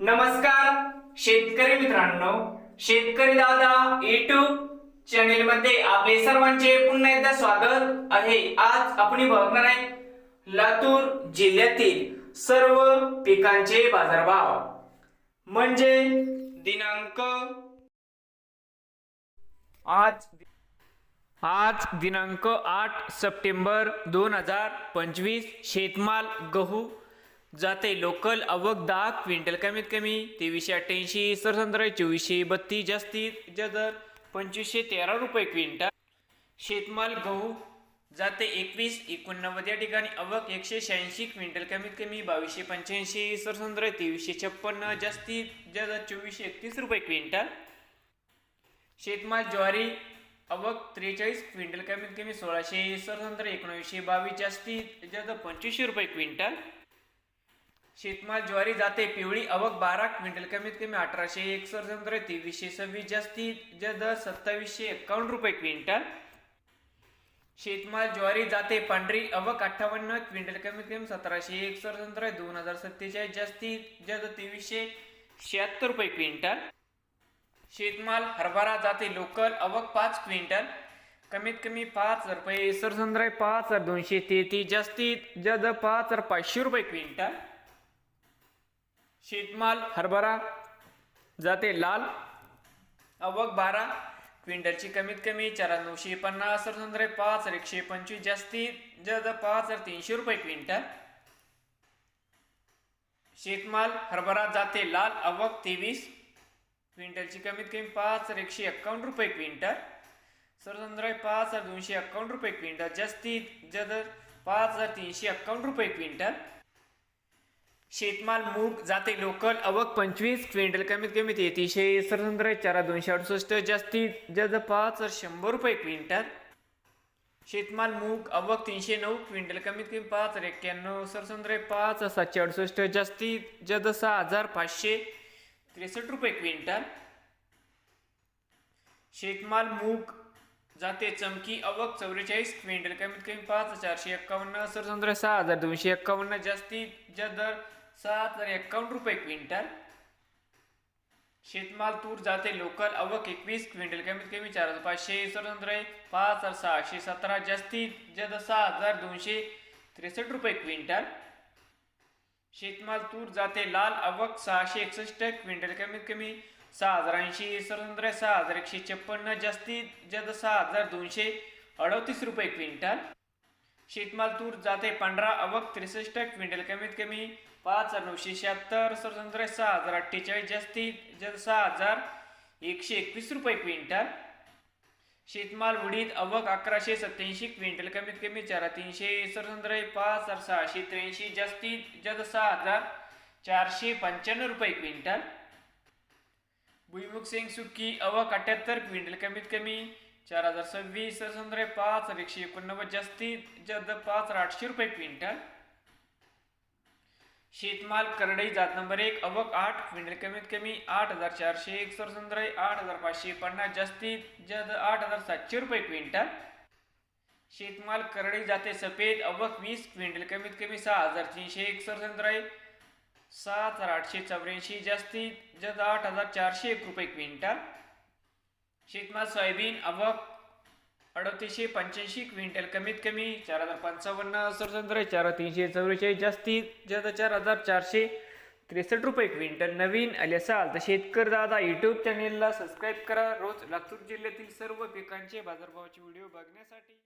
नमस्कार शेतकरी मित्रांनो. शेतकरी दादा युट्यूब चॅनेल मध्ये आपले सर्वांचे पुन्हा एकदा स्वागत आहे. आज आपण बघणार आहे लातूर जिल्ह्यातील सर्व पिकांचे बाजारभाव. म्हणजे दिनांक आज आज दिनांक आठ सप्टेंबर दोन हजार पंचवीस शेतमाल गहू जाते लोकल अवक दहा क्विंटल कमीत कमी तेवीसशे अठ्ठ्याऐंशी सरसंत्र चोवीसशे बत्तीस जास्तीत जदर पंचवीसशे तेरा रुपये क्विंटल. शेतमाल गहू जाते एकवीस एकोणनव्वद या ठिकाणी अवक एकशे शहाऐंशी क्विंटल कमीत कमी बावीसशे पंच्याऐंशी सरसंत्र तेवीसशे छप्पन्न जास्तीत जदर चोवीसशे एकतीस रुपये क्विंटल. शेतमाल ज्वारी अवक त्रेचाळीस क्विंटल कमीत कमी सोळाशे सरसंत्र एकोणीसशे बावीस जास्तीत जास्त पंचवीसशे रुपये क्विंटल. शेतमाल ज्वारी जाते पिवळी आवक बारा क्विंटल कमीत कमी अठराशे एक सरसंत्र तेवीसशे सव्वीस जास्तीत दर सत्तावीसशे एक्कावन्न रुपये क्विंटल. शेतमाल ज्वारी जाते पांढरी अवक अठ्ठावन्न क्विंटल कमीत कमी सतराशे एक सरसंत्र दोन हजार सत्तेचाळीस जास्तीत जास्त तेवीसशे शहात्तर रुपये क्विंटल. शेतमाल हरभरा जाते लोकल अवक पाच क्विंटल. कमीत कमी पाच हजार रुपये सरसंद्राय पाच हजार दोनशे तेहतीस जास्तीत जास्त पाच हजार पाचशे रुपये क्विंटल. शेतमाल हरभरा जाते लाल अवक बारा क्विंटलची कमीत कमी चार नऊशे पन्नास सरसंद्राय पाच हजार एकशे पंचवीस जास्तीत जास्त पाच हजार तीनशे रुपये क्विंटल. शेतमाल हरभरा जाते लाल अवक तेवीस क्विंटलची कमीत कमी पाच हजार एकशे एक्कावन्न रुपये क्विंटल. सरसंद्राय पाच हजार दोनशे एक्कावन्न रुपये क्विंटल जास्तीत जास्त पाच हजार तीनशे एक्कावन्न रुपये क्विंटल. शेतमाल मूग जाते लोकल अवक पंचवीस क्विंटल कमीत कमी तेहतीसशे सरसंद्राय चारा दोनशे अडुसष्ट जास्तीत जास्त पाच शंभर रुपये क्विंटल. शेतमाल मूग अवक तीनशे नऊ क्विंटल कमीत कमी पाच एक्क्याण्णव सरसंद्राय पाच सातशे अडुसष्ट जास्तीत जास्त सहा हजार पाचशे त्रेसष्ट रुपये क्विंटल. शेतमाल मूग जाते चमकी अवक चौवेचाळीस क्विंटल कमीत कमी पाच चारशे एक्कावन्न सरसंद्र सहा हजार दोनशे एक्कावन्न जास्तीत जास्त दर सात हजार एक्कावन्न रुपये क्विंटल. शेतमाल तूर जाते लोकल अवक एकवीस क्विंटल कमीत कमी चार हजार पाचशे स्वतंत्र पाच हजार सहाशे सतरा जास्तीत जास्त सहा हजार दोनशे त्रेसष्ट रुपये क्विंटल. शेतमाल तूर जाते लाल अवक सहाशे एकसष्ट क्विंटल कमीत कमी सहा हजार ऐंशी स्वतंत्र सहा हजार एकशे छप्पन्न जास्तीत जास्त सहा हजार दोनशे अडतीस रुपये क्विंटल. शेतमाल तूर जाते पांढरा अवक त्रेसष्ट क्विंटल कमीत कमी पाच हजार नऊशे शहात्तर सरसंद्र सहा हजार अठ्ठेचाळीस जास्तीत जास्त सहा हजार एकशे एकवीस रुपये क्विंटल. शेतमाल उडीद अवक अकराशे सत्याऐंशी क्विंटल कमीत कमी चार तीनशे सरसंद्र पाच हजार सहाशे त्र्याऐंशी जास्तीत जास्त सहा हजार चारशे पंच्याण्णव रुपये क्विंटल. भुईमुख सिंग सुकी अवक अठ्याहत्तर क्विंटल कमीत कमी चार हजार सव्वीस सरसंद्र पाच हजार एकशे एकोणनव्वद जास्तीत जास्त पाच हजार आठशे रुपये क्विंटल. शेतमाल करडई जात नंबर एक अवक आठ क्विंटल कमीत कमी आठ हजार चारशे एक सरसंद्र आठ हजार पाचशे पन्नास जास्तीत जास्त आठ हजार सातशे रुपये क्विंटल. शेतमाल करडई जाते सफेद अवक वीस क्विंटल कमीत कमी सहा हजार तीनशे एक सरसंद्र सात हजार आठशे चौऱ्याऐंशी जास्तीत जास्त आठ हजार चारशे एक रुपये क्विंटल. शेतमाल सोयाबीन अवक अडतीसशे पंच्याऐंशी क्विंटल. कमीत कमी चार हजार पंचावन्न सरसंद्र चार तीनशे चौवेचाळीस जास्तीत जास्त चार हजार चारशे त्रेसष्ट रुपये क्विंटल. नवीन आले असाल तर शेतकरी दादा यूट्यूब चॅनेलला सबस्क्राईब करा. रोज लातूर जिल्ह्यातील सर्व पिकांचे बाजारभावाचे व्हिडिओ बघण्यासाठी.